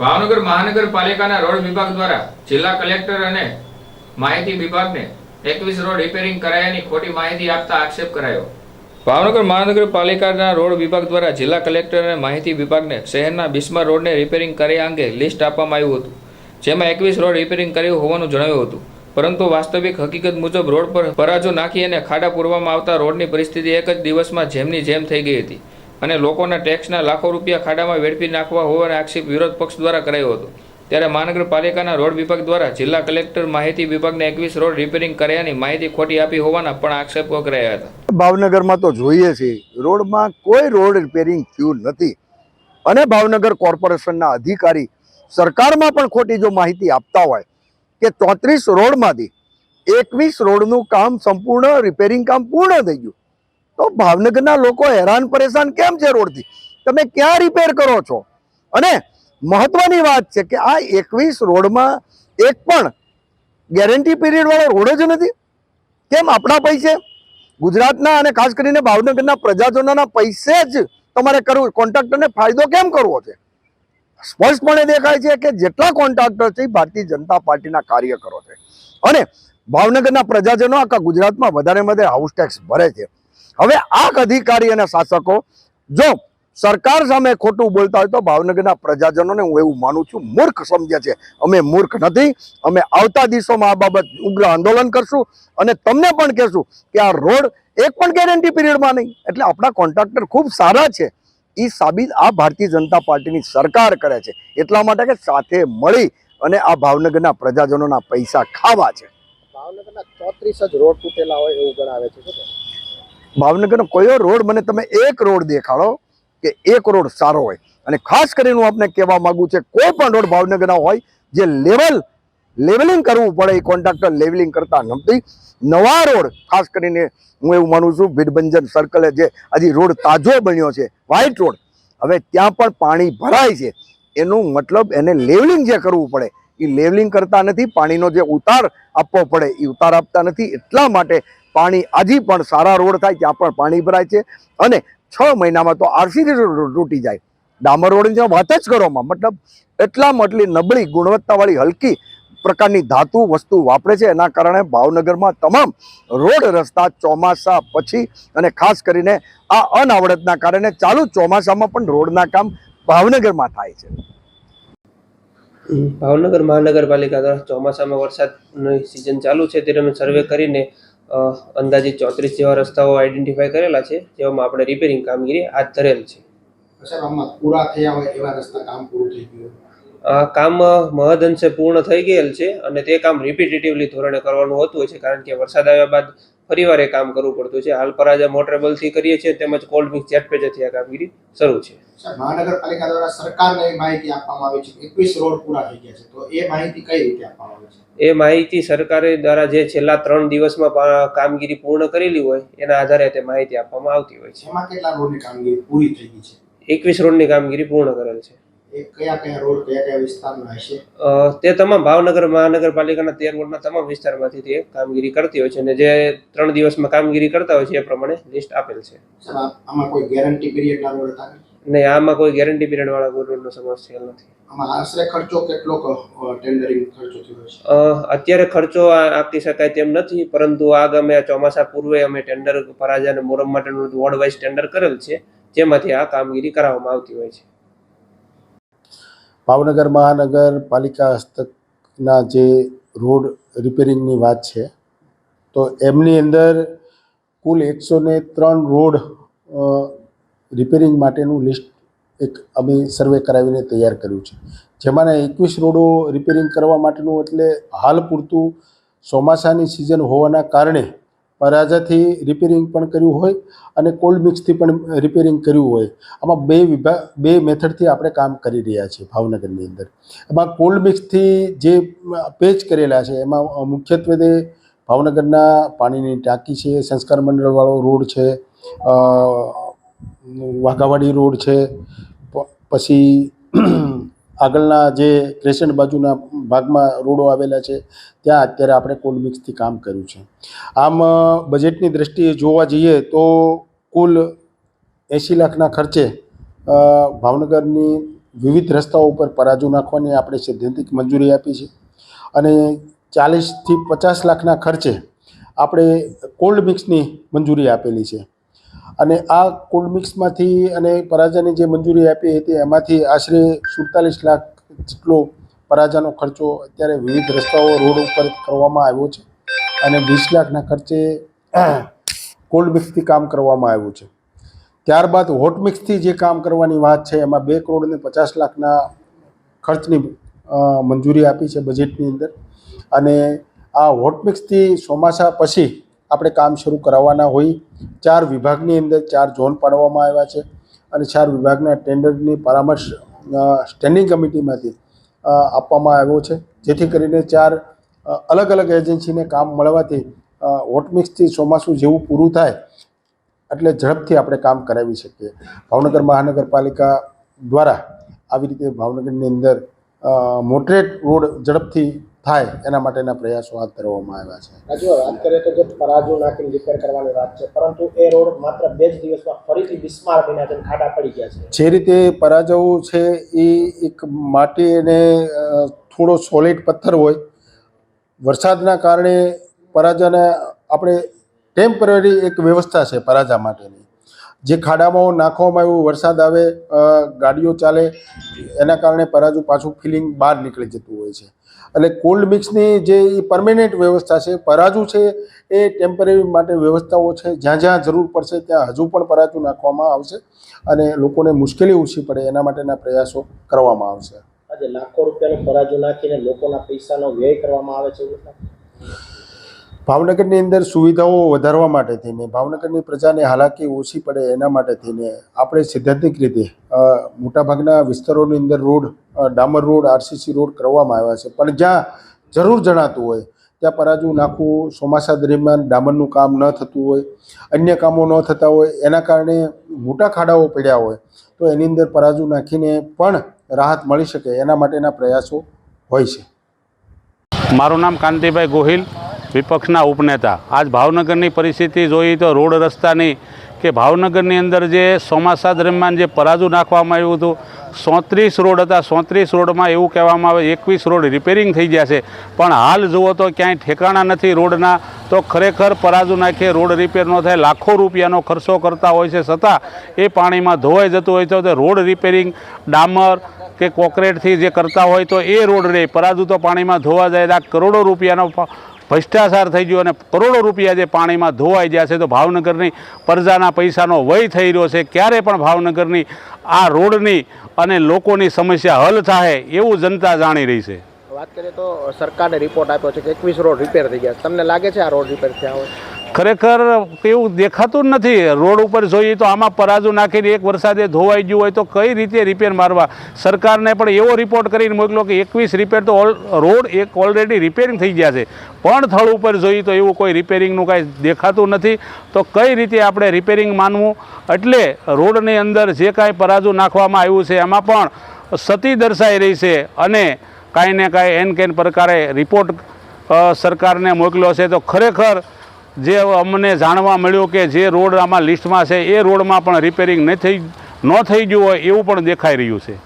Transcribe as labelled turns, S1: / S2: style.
S1: ભાવનગર મહાનગરપાલિકાના રોડ વિભાગ દ્વારા જિલ્લા કલેક્ટર અને માહિતી વિભાગને એકવીસ રોડ રિપેરિંગ કરાયાની ખોટી માહિતી આપતા આક્ષેપ કરાયો. ભાવનગર મહાનગરપાલિકાના રોડ વિભાગ દ્વારા જિલ્લા કલેક્ટર અને માહિતી વિભાગને શહેરના બિસ્મા રોડને રિપેરિંગ કર્યા અંગે લિસ્ટ આપવામાં આવ્યું હતું, જેમાં એકવીસ રોડ રિપેરિંગ કર્યું હોવાનું જણાવ્યું હતું. પરંતુ વાસ્તવિક હકીકત મુજબ રોડ પર પરાજો નાખી અને ખાડા પૂરવામાં આવતા રોડની પરિસ્થિતિ એક જ દિવસમાં જેમની જેમ થઈ ગઈ હતી. અને લોકોના ટેક્સના લાખો રૂપિયા ખાડામાં વેડફી નાખવા હોવાનો આક્ષેપ વિરોધ પક્ષ દ્વારા કરાયો હતો. ત્યારે મહાનગરપાલિકાના રોડ વિભાગ દ્વારા જિલ્લા કલેક્ટર માહિતી વિભાગને એકવીસ રોડ રિપેરિંગ કર્યાની માહિતી ખોટી આપી હોવાના પણ આક્ષેપો કરાયા હતા.
S2: ભાવનગરમાં તો જોઈએ છીએ રોડમાં કોઈ રોડ રિપેરિંગ થયું નથી. અને ભાવનગર કોર્પોરેશનના અધિકારી સરકારમાં પણ ખોટી જો માહિતી આપતા હોય કે ચોત્રીસ રોડમાંથી એકવીસ રોડનું કામ સંપૂર્ણ રિપેરિંગ કામ પૂર્ણ થઈ ગયું. તો ભાવનગરના લોકો હેરાન પરેશાન કેમ છે રોડથી? તમે ક્યાં રિપેર કરો છો? અને મહત્વની વાત છે કે આ એકવીસ રોડમાં એક પણ ગેરંટી પીરિયડવાળો રોડ જ નથી. કેમ? આપણા પૈસે. ગુજરાતના અને ખાસ કરીને ભાવનગરના પ્રજાજનોના પૈસે જ તમારે કરવું કોન્ટ્રાક્ટરને ફાયદો કેમ કરવો છે? સ્પષ્ટપણે દેખાય છે કે જેટલા કોન્ટ્રાક્ટર છે એ ભારતીય જનતા પાર્ટીના કાર્યકરો છે. અને ભાવનગરના પ્રજાજનો આખા ગુજરાતમાં વધારે વધારે હાઉસ ટેક્સ ભરે છે. હવે આ અધિકારી અને શાસકો જો સરકાર સામે ખોટું બોલતા હોય તો ભાવનગરના પ્રજાજનોને હું એવું માનું છું, મૂર્ખ સમજે છે. અમે મૂર્ખ નથી, અમે આવતા દિવસોમાં આ બાબત ઉગ્ર આંદોલન કરશું અને તમને પણ કહેશું કે આ રોડ એક પણ ગેરંટી પીરિયડમાં નહીં. એટલે આપણા કોન્ટ્રાક્ટર ખૂબ સારા છે. એ સાબિત આ ભારતીય જનતા પાર્ટીની સરકાર કરે છે. એટલા માટે કે સાથે મળી અને આ ભાવનગરના પ્રજાજનોના પૈસા ખાવા છે.
S3: ભાવનગરના ચોત્રીસ જ રોડ તૂટેલા હોય એવું ગણાવે છે?
S2: ભાવનગરનો કયો રોડ મને તમે એક રોડ દેખાડો કે એક રોડ સારો હોય. અને ખાસ કરીને હું આપને કહેવા માંગુ છે, કોઈ પણ રોડ ભાવનગરના હોય, જે લેવલ, લેવલિંગ કરવું પડે, એ કોન્ટ્રાક્ટર લેવલિંગ કરતા નથી નવા રોડ, ખાસ કરીને હું એવું માનું છું ભીડભંજન સર્કલે જે હજી રોડ તાજો બન્યો છે વ્હાઇટ રોડ, હવે ત્યાં પણ પાણી ભરાય છે. એનું મતલબ એને લેવલિંગ જે કરવું પડે, એ લેવલિંગ કરતા નથી, પાણીનો જે ઉતાર આપવો પડે, એ ઉતાર આપતા નથી. એટલા માટે પાણી હજી પણ સારા રોડ થાય ત્યાં પણ પાણી ભરાય છે અને છ મહિનામાં તો આરસીસી તૂટી જાય. ડામર રોડની વાત જ કરવામાં, મતલબ એટલામાં એટલી નબળી ગુણવત્તાવાળી હલકી પ્રકારની ધાતુ વસ્તુ વાપરે છે, એના કારણે ભાવનગરમાં તમામ રોડ રસ્તા ચોમાસા પછી અને ખાસ કરીને આ અનાવડતના કારણે ચાલુ ચોમાસામાં પણ રોડના કામ ભાવનગરમાં થાય છે.
S4: ભાવનગર મહાનગરપાલિકા દ્વારા ચોમાસામાં વરસાદની સિઝન ચાલુ છે, ત્યારે અમે સર્વે કરીને અ, અંદાજિત ચોત્રીસ જેવા રસ્તાઓ આઈડેન્ટિફાઈ કરેલા છે જેમાં આપણે રિપેરિંગ કામગીરી હાથ ધરેલ છે.
S3: પૂરા થયા હોય એવા રસ્તા કામ પૂરું થઈ ગયું?
S4: આ કામ મહદઅંશે પૂર્ણ થઈ ગયેલ છે અને તે કામ રિપીટેટિવલી ધોરણે કરવાનું હોતું હોય છે કારણ કે વરસાદ આવ્યા બાદ ફરીવાર એ કામ કરવું પડતું છે. હાલ પરાજા મોટરેબલથી કરીએ છીએ તેમજ કોલ્ડ મિક્સ જેટ પેજેથી આ કામગીરી શરૂ છે.
S3: મહાનગરપાલિકા દ્વારા સરકારને માહિતી આપવામાં આવી છે એકવીસ રોડ પૂરા થઈ ગયા છે. તો એ માહિતી કઈ રીતે આપવામાં આવે છે?
S4: એ માહિતી સરકારે દ્વારા જે છેલ્લા ત્રણ દિવસમાં કામગીરી પૂર્ણ કરેલી હોય એના આધારે તે માહિતી આપવામાં આવતી હોય છે.
S3: એમાં કેટલા રોડની કામગીરી પૂરી થઈ ગઈ છે?
S4: એકવીસ રોડની કામગીરી પૂર્ણ કરેલ છે.
S3: એ કયા કયા રોડ કયા કયા વિસ્તારના હશે?
S4: તે તમામ ભાવનગર મહાનગરપાલિકાના તેર વોર્ડના તમામ વિસ્તારમાંથી તે કામગીરી કરતી હોય છે અને જે ત્રણ દિવસમાં કામગીરી કરતા હોય છે એ પ્રમાણે લિસ્ટ આપેલ છે.
S3: આમાં કોઈ ગેરંટી પીરિયડ લાગુ હતા?
S4: નહીં આમાં કોઈ ગેરંટી પીરિયડ વાળા રોડનો સમાવેશ થયેલ નથી.
S3: આમાં આશરે ખર્ચો કેટલો ટેન્ડરિંગ ખર્ચો થયો છે
S4: અત્યારે ખર્ચો આપી શકાય તેમ નથી પરંતુ આગામી આ ચોમાસા પૂર્વે અમે ટેન્ડર પરાજા અને મોરમ માટેનું વોર્ડ વાઇઝ ટેન્ડર કરેલ છે જેમાંથી આ કામગીરી કરાવવામાં આવતી હોય છે.
S5: ભાવનગર મહાનગરપાલિકા હસ્તકના જે રોડ રિપેરિંગની વાત છે, તો એમની અંદર કુલ એકસો ને ત્રણ રોડ રિપેરિંગ માટેનું લિસ્ટ એક અમે સર્વે કરાવીને તૈયાર કર્યું છે. જેમાંના એકવીસ રોડો રિપેરિંગ કરવા માટેનું એટલે હાલ પૂરતું ચોમાસાની સિઝન હોવાના કારણે પરાજાથી રિપેરિંગ પણ કર્યું હોય અને કોલ્ડ મિક્સથી પણ રિપેરિંગ કર્યું હોય. આમાં બે વિભાગ બે મેથડથી આપણે કામ કરી રહ્યા છીએ ભાવનગરની અંદર. એમાં કોલ્ડ મિક્સથી જે પેચ કરેલા છે, એમાં મુખ્યત્વે તે ભાવનગરના પાણીની ટાંકી છે, સંસ્કાર મંડળવાળો રોડ છે વાઘાવાડી રોડ છે પછી આગળના જે ક્રેસન્ટ બાજુના ભાગમાં રોડો આવેલા છે, ત્યાં અત્યારે આપણે કોલ્ડ મિક્સથી કામ કર્યું છે. આમ બજેટની દ્રષ્ટિએ જોવા જઈએ તો કુલ એંસી લાખના ખર્ચે ભાવનગરની વિવિધ રસ્તાઓ ઉપર પરાજુ નાખવાની આપણે સૈદ્ધાંતિક મંજૂરી આપી છે. અને ચાલીસથી પચાસ લાખના ખર્ચે આપણે કોલ્ડ મિક્સની મંજૂરી આપેલી છે. અને આ કોલ્ડ મિક્સમાંથી અને પરાજાની જે મંજૂરી આપી હતી, એમાંથી આશરે સુડતાલીસ લાખ જેટલો પરાજાનો ખર્ચો અત્યારે વિવિધ રસ્તાઓ, રોડ ઉપર કરવામાં આવ્યો છે અને વીસ લાખના ખર્ચે કોલ્ડ મિક્સથી કામ કરવામાં આવ્યું છે. ત્યારબાદ હોટ મિક્સથી જે કામ કરવાની વાત છે, એમાં બે કરોડ ને પચાસ લાખના ખર્ચની મંજૂરી આપી છે બજેટની અંદર. અને આ હોટ મિક્સથી ચોમાસા પછી આપણે કામ શરૂ કરાવવાના હોય, ચાર વિભાગની અંદર ચાર ઝોન પાડવામાં આવ્યા છે અને ચાર વિભાગના ટેન્ડરની પરામર્શ સ્ટેન્ડિંગ કમિટીમાંથી આપવામાં આવ્યો છે. જેથી કરીને ચાર અલગ અલગ એજન્સીને કામ મળવાથી વોટમિક્સથી ચોમાસું જેવું પૂરું થાય એટલે ઝડપથી આપણે કામ કરાવી શકીએ. ભાવનગર મહાનગરપાલિકા દ્વારા આવી રીતે ભાવનગરની અંદર મોટરેટ રોડ ઝડપથી થાય એના માટેના પ્રયાસો હાથ ધરવામાં આવ્યા છે.
S3: રાજુ વાત કરીએ તો જે પરાજુ નાખીને રિપેર કરવાની વાત છે પરંતુ એ રોડ માત્ર બે જ દિવસમાં ફરીથી બિસ્માર બન્યા છે ખાડા પડી ગયા છે.
S5: જે રીતે પરાજવ છે એ એક માટી અને થોડો સોલિડ પથ્થર હોય વરસાદના કારણે પરાજાને આપણે ટેમ્પરરી એક વ્યવસ્થા છે પરાજા માટેની. જે ખાડામાં નાખવામાં આવ્યું વરસાદ આવે ગાડીઓ ચાલે એના કારણે પરાજુ પાછું ફિલિંગ બહાર નીકળી જતું હોય છે. એટલે કોલ્ડ મિક્સની જે પરમેનન્ટ વ્યવસ્થા છે પરાજુ છે એ ટેમ્પરરી માટે વ્યવસ્થાઓ છે. જ્યાં જ્યાં જરૂર પડશે ત્યાં હજુ પણ પરાજુ નાખવામાં આવશે અને લોકોને મુશ્કેલી ઓછી પડે એના માટેના પ્રયાસો કરવામાં આવશે.
S3: આજે લાખો રૂપિયાનો પરાજુ નાખીને લોકોના પૈસાનો વ્યય કરવામાં આવે છે
S5: ભાવનગરની અંદર સુવિધાઓ વધારવા માટે થઈને ભાવનગરની પ્રજાને હાલાકી ઓછી પડે એના માટે થઈને આપણે સૈદ્ધાંતિક રીતે મોટાભાગના વિસ્તારોની અંદર રોડ ડામર રોડ, આરસીસી રોડ કરવામાં આવ્યા છે. પણ જ્યાં જરૂર જણાતું હોય, ત્યાં પરાજુ નાખવું, ચોમાસા દરમિયાન ડામરનું કામ ન થતું હોય, અન્ય કામો ન થતા હોય, એના કારણે મોટા ખાડાઓ પડ્યા હોય, તો એની અંદર પરાજુ નાખીને પણ રાહત મળી શકે એના માટેના પ્રયાસો હોય છે.
S6: મારું નામ કાંતિભાઈ ગોહિલ, વિપક્ષના ઉપનેતા. આજ ભાવનગરની પરિસ્થિતિ જોઈએ તો રોડ રસ્તાની કે ભાવનગરની અંદર જે ચોમાસા દરમિયાન જે પરાજુ નાખવામાં આવ્યું હતું, સોત્રીસ રોડ હતા. સોત્રીસ રોડમાં એવું કહેવામાં આવે, એકવીસ રોડ રિપેરિંગ થઈ ગયા છે. પણ હાલ જુઓ તો ક્યાંય ઠેકાણા નથી રોડના, તો ખરેખર પરાજુ નાખીએ રોડ રિપેર ન થાય, લાખો રૂપિયાનો ખર્ચો કરતા હોય છે. છતાં એ પાણીમાં ધોવાઈ જતું હોય છે, તો રોડ રિપેરિંગ ડામર કે કોકરેટથી જે કરતા હોય તો એ રોડ રહે પરાજુ તો પાણીમાં ધોવા જાય કરોડો રૂપિયાનો ભ્રષ્ટાચાર થઈ ગયો અને કરોડો રૂપિયા જે પાણીમાં ધોવાઈ ગયા છે, તો ભાવનગરની પ્રજાના પૈસાનો વય થઈ રહ્યો છે. ક્યારે પણ ભાવનગરની આ રોડની અને લોકોની સમસ્યા હલ થાય એવું જનતા જાણી રહી છે.
S3: વાત કરીએ તો સરકારે રિપોર્ટ આપ્યો છે કે એકવીસ રોડ રિપેર થઈ ગયા તમને લાગે છે આ રોડ રિપેર થયા હોય?
S6: ખરેખર એવું દેખાતું જ નથી. રોડ ઉપર જોઈએ તો આમાં પરાજુ નાખીને એક વરસાદે ધોવાઈ ગયું હોય તો કઈ રીતે રિપેર મારવા? સરકારને પણ એવો રિપોર્ટ કરીને મોકલો કે એકવીસ રિપેર તો રોડ એક ઓલરેડી રિપેરિંગ થઈ ગયા છે. પણ થળ ઉપર જોઈએ તો એવું કોઈ રિપેરિંગનું કાંઈ દેખાતું નથી. તો કઈ રીતે આપણે રિપેરિંગ માનવું? એટલે રોડની અંદર જે કાંઈ પરાજુ નાખવામાં આવ્યું છે, એમાં પણ સતી દર્શાઈ રહી છે અને કાંઈ ને કાંઈ એન કેન પ્રકારે રિપોર્ટ સરકારને મોકલ્યો છે. તો ખરેખર જે અમને જાણવા મળ્યું કે જે રોડ આમાં લિસ્ટમાં છે, એ રોડમાં પણ રિપેરિંગ ન થઈ ન થઈ ગયું હોય એવું પણ દેખાઈ રહ્યું છે.